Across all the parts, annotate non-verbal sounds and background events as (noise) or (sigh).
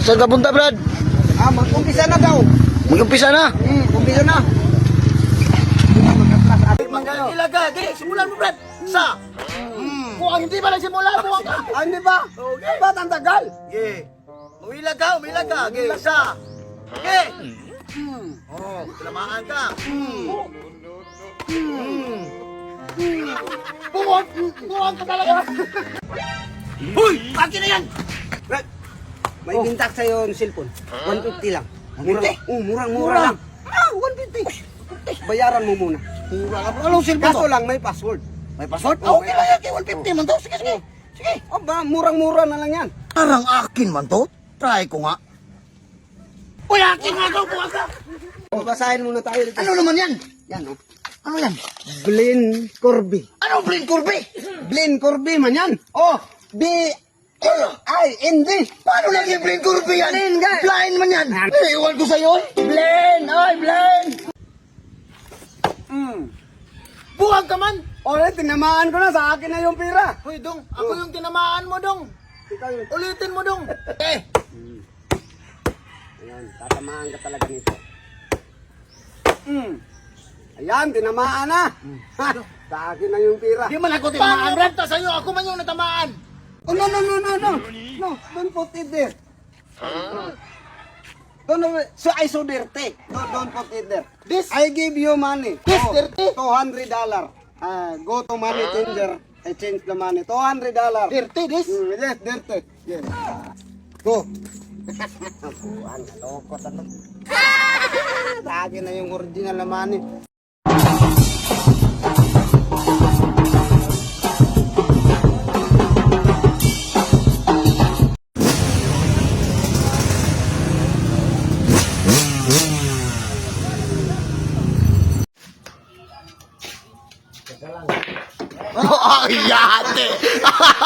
Saan ka punta, Brad? Ah, mag-umpisa na daw. Mag-umpisa na. Hmm, umpisa na. Ilaga, gini, simulan mo, Brad. Sa. Kung ang hindi ba lang simula, buwang (laughs) ka. Ah, hindi ba? Okay. Ba't ang tagal? Ge. Umilag ka, umilag ka. Ge, isa. Ge. Oh, tinamaan ka. Buwang, buwang ka talaga. Hoy, akin na yan. Brad, may bintak sa'yo yung cellphone. 150 lang. Murang, 150? oh, murang, mura Mura. lang. Ah, 150. Bayaran mo muna. Mura ka. Anong silbo Kaso to? lang, may password. May password? Ah, okay lang yan. Kay 150 man to. Sige, sige. Sige. Aba, murang-mura na lang yan. Parang akin man to. Try ko nga. Uy, akin nga to. Buwang ka. O, basahin muna tayo dito. Ano naman yan? Yan, oh. Ano yan? Blin Corby. Ano, Blin Curvy? Blin Corby man yan. Oh, B... I N D. Paano naging Blin Curvy yan? Blin nga. Blind man yan. Iwan ko sa'yo. Blin! Ay, Blin! Hmm. Buwag ka man! O, eh, tinamaan ko na. Sa akin na yung pira. Hoy, Dong. Ako yung tinamaan mo, Dong. Ulitin mo, Dong. (laughs) Eh. Ayan, tatamaan ka talaga nito. Hmm. Ayan, tinamaan na. Ha, (laughs) sa akin na yung pira. Di man ako tinamaan, Brad. Ta sa'yo. Ako man yung natamaan. Oh, no, no, no, no, no. No, don't put it there. Don't, so, I so dirty. Don't, don't put it there. This- I give you money. This Oh, dirty? $200 dollar. Ah, go to money changer. I change the money. $200 dollar. Dirty, this. Mm, yes, dirty. Yes. Go. (laughs) Buwan, loko. Sa akin na yung original na money. Ay, yate.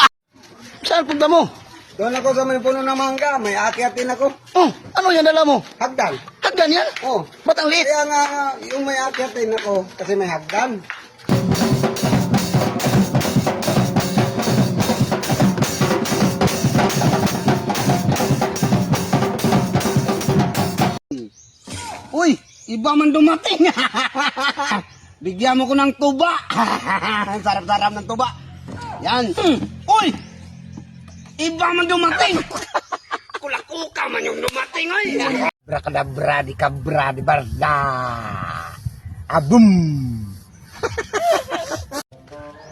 (laughs) Saan punta mo? Doon ako sa may puno ng mangga. May akyatin ako. Oh, ano yan dala mo? Hagdan. Hagdan yan? Oh. Ba't ang liit? Kaya nga, yung may akyatin ako, kasi may hagdan. Uy, iba man dumating. (laughs) Bigyan mo ko ng tuba. (laughs) Sarap-sarap ng tuba. Yan. Uy, iba man dumating. (laughs) Kulakuka man yung dumating, oy. Brakadabra di kabra di barda. Abum. (laughs)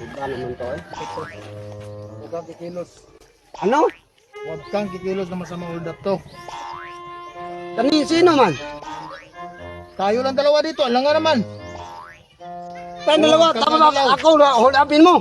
Iba naman to, eh. Huwag kang kikilos. Ano? Huwag kang kikilos na masamang hold up to. Kani, sino man? Tayo lang dalawa dito, alam nga naman. Tayo dalawa, tapos kagalaw. ako na hold upin mo.